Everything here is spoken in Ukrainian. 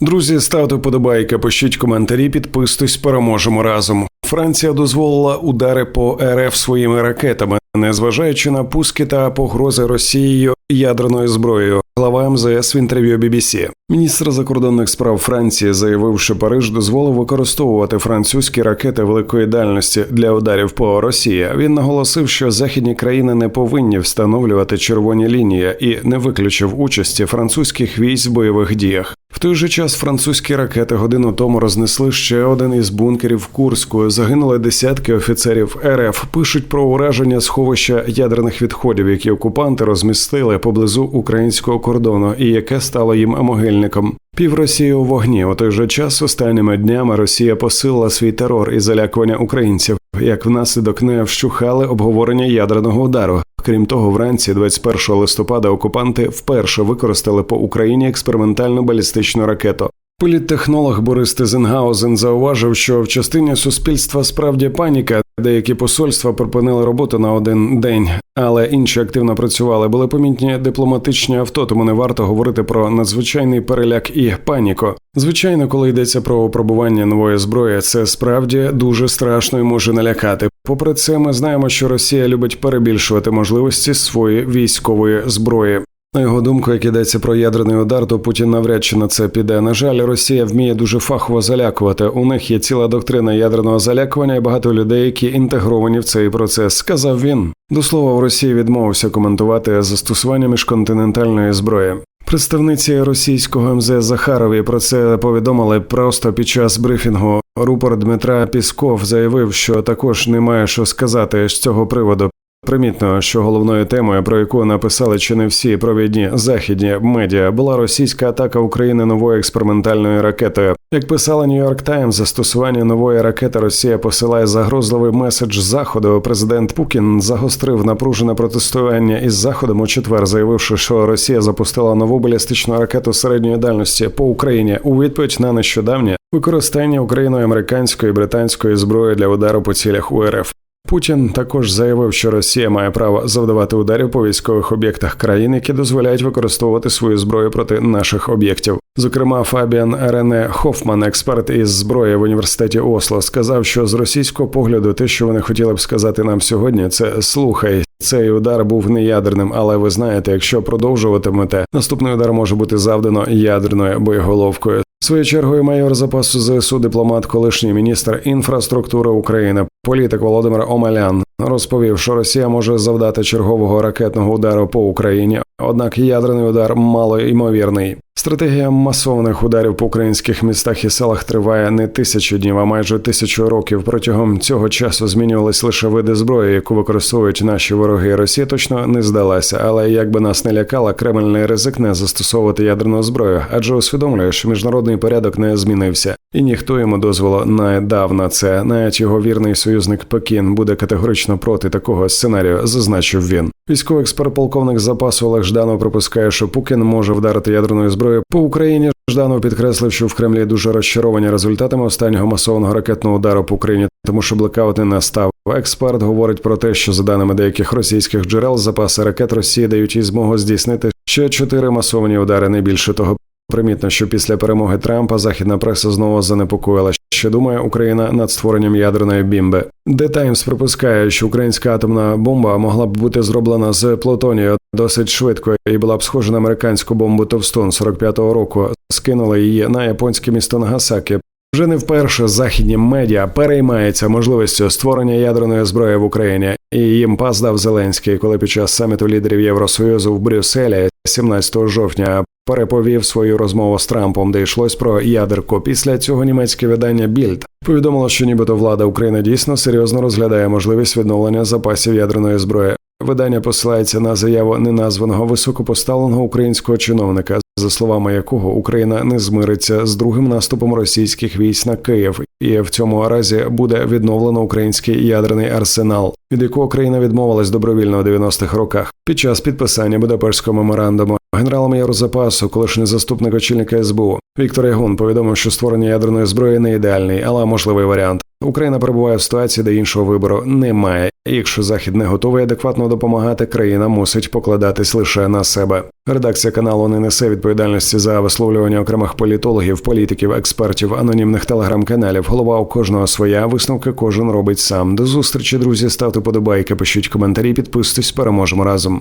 Друзі, ставте подобайки, пишіть коментарі, підписуйтесь, переможемо разом. Франція дозволила удари по РФ своїми ракетами, незважаючи на пуски та погрози Росією ядерною зброєю. Глава МЗС в інтерв'ю BBC. Міністр закордонних справ Франції заявив, що Париж дозволив використовувати французькі ракети великої дальності для ударів по Росії. Він наголосив, що західні країни не повинні встановлювати червоні лінії і не виключив участі французьких військ в бойових діях. В той же час французькі ракети годину тому рознесли ще один із бункерів в Курську. Загинули десятки офіцерів РФ. Пишуть про ураження сховища ядерних відходів, які окупанти розмістили поблизу українського кордону, і яке стало їм могильником. Пів Росії у вогні. У той же час останніми днями Росія посилила свій терор і залякування українців. Як внаслідок не вщухали обговорення ядерного удару. Крім того, вранці 21 листопада окупанти вперше використали по Україні експериментальну балістичну ракету. Політтехнолог Борис Тезенгаузен зауважив, що в частині суспільства справді паніка. Деякі посольства припинили роботу на один день, але інші активно працювали. Були помітні дипломатичні авто, тому не варто говорити про надзвичайний переляк і паніку. Звичайно, коли йдеться про пробування нової зброї, це справді дуже страшно і може налякати. Попри це, ми знаємо, що Росія любить перебільшувати можливості своєї військової зброї. На його думку, як йдеться про ядерний удар, то Путін навряд чи на це піде. На жаль, Росія вміє дуже фахово залякувати. У них є ціла доктрина ядерного залякування і багато людей, які інтегровані в цей процес. Сказав він. До слова, в Росії відмовився коментувати застосування міжконтинентальної зброї. Представниці російського МЗ Захарові про це повідомили просто під час брифінгу. Рупор Дмитра Пісков заявив, що також немає що сказати з цього приводу. Примітно, що головною темою, про яку написали чи не всі провідні західні медіа, була російська атака України новою експериментальною ракетою. Як писала Нью-Йорк Таймс, застосування нової ракети Росія посилає загрозливий меседж заходу. Президент Пукін загострив напружене протестування із заходом у четвер, заявивши, що Росія запустила нову балістичну ракету середньої дальності по Україні у відповідь на нещодавнє використання Україною американської і британської зброї для удару по цілях УРФ. Путін також заявив, що Росія має право завдавати ударів по військових об'єктах країн, які дозволяють використовувати свою зброю проти наших об'єктів. Зокрема, Фабіан Рене Хофман, експерт із зброї в університеті Осло, сказав, що з російського погляду, те, що вони хотіли б сказати нам сьогодні, це слухай. Цей удар був не ядерним, але ви знаєте, якщо продовжуватимете, наступний удар може бути завдано ядерною боєголовкою. Своєю чергою майор запасу ЗСУ, дипломат, колишній міністр інфраструктури України, політик Володимир Омелян розповів, що Росія може завдати чергового ракетного удару по Україні. Однак ядерний удар мало ймовірний. Стратегія масованих ударів по українських містах і селах триває не тисячу днів, а майже тисячу років. Протягом цього часу змінювались лише види зброї, яку використовують наші вороги. Росія точно не здалася, але як би нас не лякала, Кремль не ризикне застосовувати ядерну зброю, адже усвідомлює, що міжнародний порядок не змінився, і ніхто йому дозволу не дав на це. Навіть його вірний союзник Пекін буде категорично проти такого сценарію, зазначив він. Військовий експерт полковник запасу Олег Жданов припускає, що Пукін може вдарити ядерною зброєю по Україні. Жданов підкреслив, що в Кремлі дуже розчаровані результатами останнього масованого ракетного удару по Україні, тому що блекаут не настав. Експерт говорить про те, що за даними деяких російських джерел, запаси ракет Росії дають їй змогу здійснити ще чотири масовані удари. Не більше того, примітно, що після перемоги Трампа західна преса знову занепокоїла, що думає Україна над створенням ядерної бімби. The Times припускає, що українська атомна бомба могла б бути зроблена з плутонію досить швидко і була б схожа на американську бомбу Товстон 45-го року. Скинули її на японське місто Нагасакі. Вже не вперше західні медіа переймаються можливістю створення ядерної зброї в Україні, і їм пас дав Зеленський, коли під час саміту лідерів Євросоюзу в Брюсселі 17 жовтня переповів свою розмову з Трампом, де йшлось про ядерку. Після цього німецьке видання Більд повідомило, що нібито влада України дійсно серйозно розглядає можливість відновлення запасів ядерної зброї. Видання посилається на заяву неназваного високопоставленого українського чиновника, за словами якого Україна не змириться з другим наступом російських військ на Київ, і в цьому разі буде відновлено український ядерний арсенал. від якого країна відмовилась добровільно у 90-х роках. Під час підписання Будапештського меморандуму генералом Єврозапасу, колишній заступник очільника СБУ Віктор Ягун повідомив, що створення ядерної зброї не ідеальний, але можливий варіант. Україна перебуває в ситуації, де іншого вибору немає. Якщо захід не готовий адекватно допомагати, країна мусить покладатись лише на себе. Редакція каналу не несе відповідальності за висловлювання окремих політологів, політиків, експертів, анонімних телеграм-каналів. Голова у кожного своя висновки кожен робить сам. До зустрічі, друзі. Ставте подобайки, пишіть коментарі, підписуйтесь, переможемо разом.